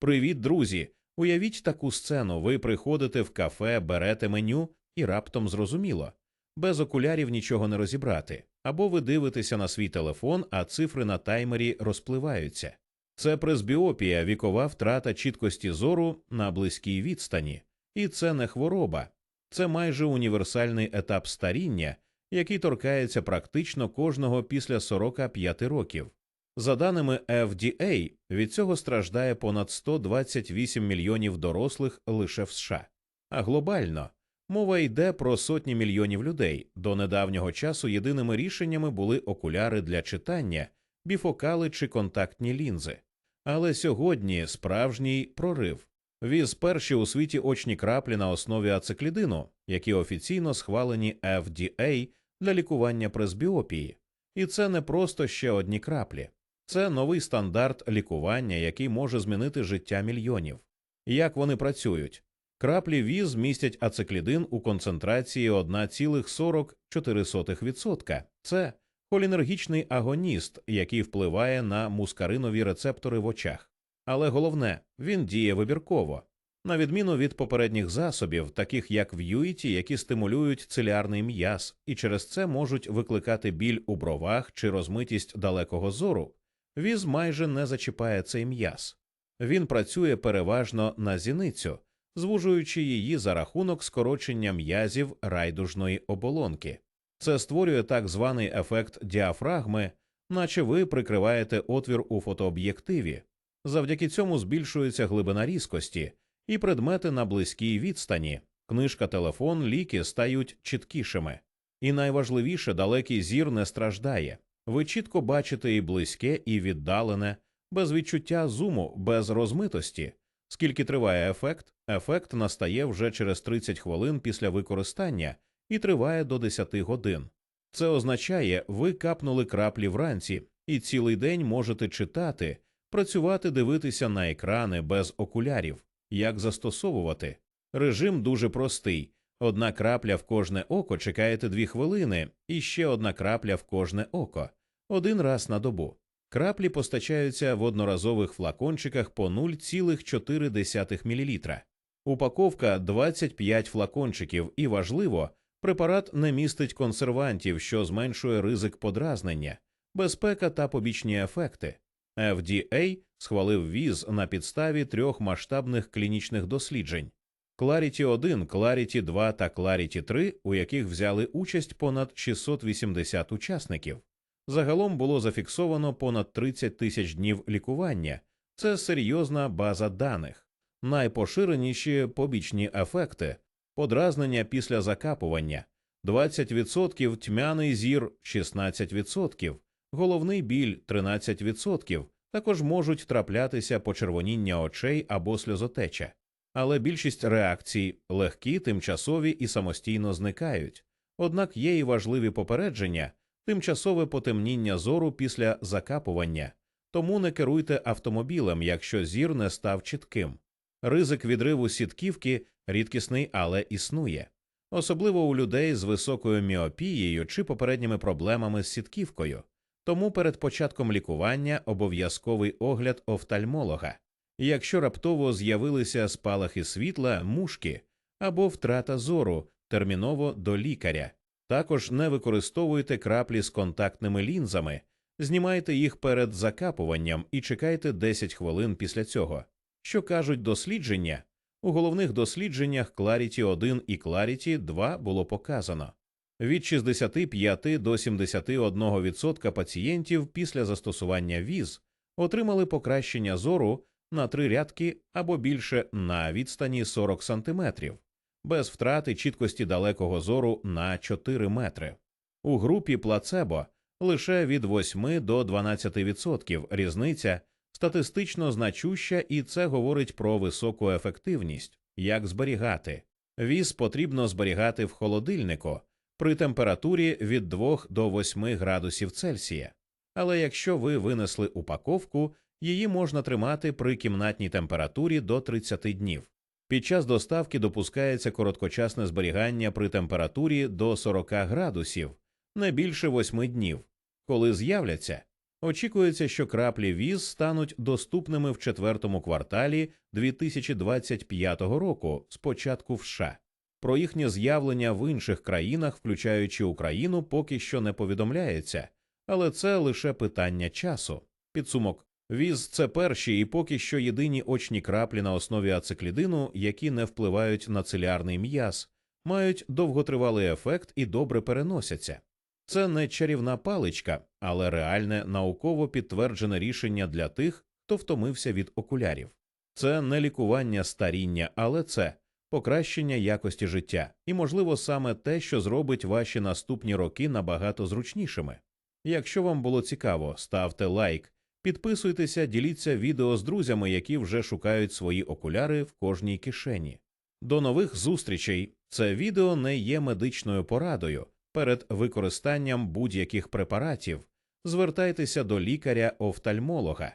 Привіт, друзі! Уявіть таку сцену. Ви приходите в кафе, берете меню і раптом зрозуміло. Без окулярів нічого не розібрати. Або ви дивитеся на свій телефон, а цифри на таймері розпливаються. Це пресбіопія, вікова втрата чіткості зору на близькій відстані. І це не хвороба, це майже універсальний етап старіння, який торкається практично кожного після 45 років. За даними FDA, від цього страждає понад 128 мільйонів дорослих лише в США. А глобально мова йде про сотні мільйонів людей. До недавнього часу єдиними рішеннями були окуляри для читання, біфокали чи контактні лінзи. Але сьогодні справжній прорив. Віз перші у світі очні краплі на основі ациклідину, які офіційно схвалені FDA для лікування пресбіопії. І це не просто ще одні краплі. Це новий стандарт лікування, який може змінити життя мільйонів. Як вони працюють? Краплі віз містять ациклідин у концентрації 1,44%. Це холінергічний агоніст, який впливає на мускаринові рецептори в очах. Але головне, він діє вибірково. На відміну від попередніх засобів, таких як в'юїті, які стимулюють циліарний м'яз і через це можуть викликати біль у бровах чи розмитість далекого зору, віз майже не зачіпає цей м'яз. Він працює переважно на зіницю, звужуючи її за рахунок скорочення м'язів райдужної оболонки. Це створює так званий ефект діафрагми, наче ви прикриваєте отвір у фотооб'єктиві. Завдяки цьому збільшується глибина різкості, і предмети на близькій відстані, книжка, телефон, ліки стають чіткішими. І найважливіше, далекий зір не страждає. Ви чітко бачите і близьке, і віддалене, без відчуття зуму, без розмитості. Скільки триває ефект, ефект настає вже через 30 хвилин після використання і триває до 10 годин. Це означає, ви капнули краплі вранці і цілий день можете читати, працювати, дивитися на екрани без окулярів. Як застосовувати? Режим дуже простий. Одна крапля в кожне око чекаєте дві хвилини, і ще одна крапля в кожне око один раз на добу. Краплі постачаються в одноразових флакончиках по 0,4 мл. Упаковка 25 флакончиків, і важливо, препарат не містить консервантів, що зменшує ризик подразнення, безпека та побічні ефекти. FDA схвалив віз на підставі трьох масштабних клінічних досліджень Clarity 1, Clarity 2 та Clarity 3, у яких взяли участь понад 680 учасників. Загалом було зафіксовано понад 30 тисяч днів лікування. Це серйозна база даних. Найпоширеніші побічні ефекти подразнення після закапування 20%, тьмяний зір 16%, головний біль 13%, також можуть траплятися почервоніння очей або сльозотеча. Але більшість реакцій легкі, тимчасові і самостійно зникають. Однак є і важливі попередження, тимчасове потемніння зору після закапування, тому не керуйте автомобілем, якщо зір не став чітким. Ризик відриву сітківки рідкісний, але існує, особливо у людей з високою міопією чи попередніми проблемами з сітківкою. Тому перед початком лікування обов'язковий огляд офтальмолога. Якщо раптово з'явилися спалахи світла, мушки або втрата зору, терміново до лікаря. Також не використовуйте краплі з контактними лінзами, знімайте їх перед закапуванням і чекайте 10 хвилин після цього. Що кажуть дослідження? У головних дослідженнях Clarity 1 і Clarity 2 було показано від 65 до 71% пацієнтів після застосування віз отримали покращення зору на три рядки або більше на відстані 40 см, без втрати чіткості далекого зору на 4 метри. У групі плацебо лише від 8 до 12% різниця статистично значуща, і це говорить про високу ефективність, як зберігати. Віз потрібно зберігати в холодильнику при температурі від 2 до 8 градусів Цельсія. Але якщо ви винесли упаковку, її можна тримати при кімнатній температурі до 30 днів. Під час доставки допускається короткочасне зберігання при температурі до 40 градусів, не більше 8 днів. Коли з'являться, Очікується, що краплі віз стануть доступними в четвертому кварталі 2025 року, спочатку в США. Про їхнє з'явлення в інших країнах, включаючи Україну, поки що не повідомляється, але це лише питання часу. Підсумок віз це перші і поки що єдині очні краплі на основі ациклідину, які не впливають на цилярний м'яз, мають довготривалий ефект і добре переносяться. Це не чарівна паличка, але реальне науково підтверджене рішення для тих, хто втомився від окулярів. Це не лікування старіння, але це покращення якості життя, і, можливо, саме те, що зробить ваші наступні роки набагато зручнішими. Якщо вам було цікаво, ставте лайк, підписуйтеся, діліться відео з друзями, які вже шукають свої окуляри в кожній кишені. До нових зустрічей! Це відео не є медичною порадою. Перед використанням будь-яких препаратів звертайтеся до лікаря-офтальмолога.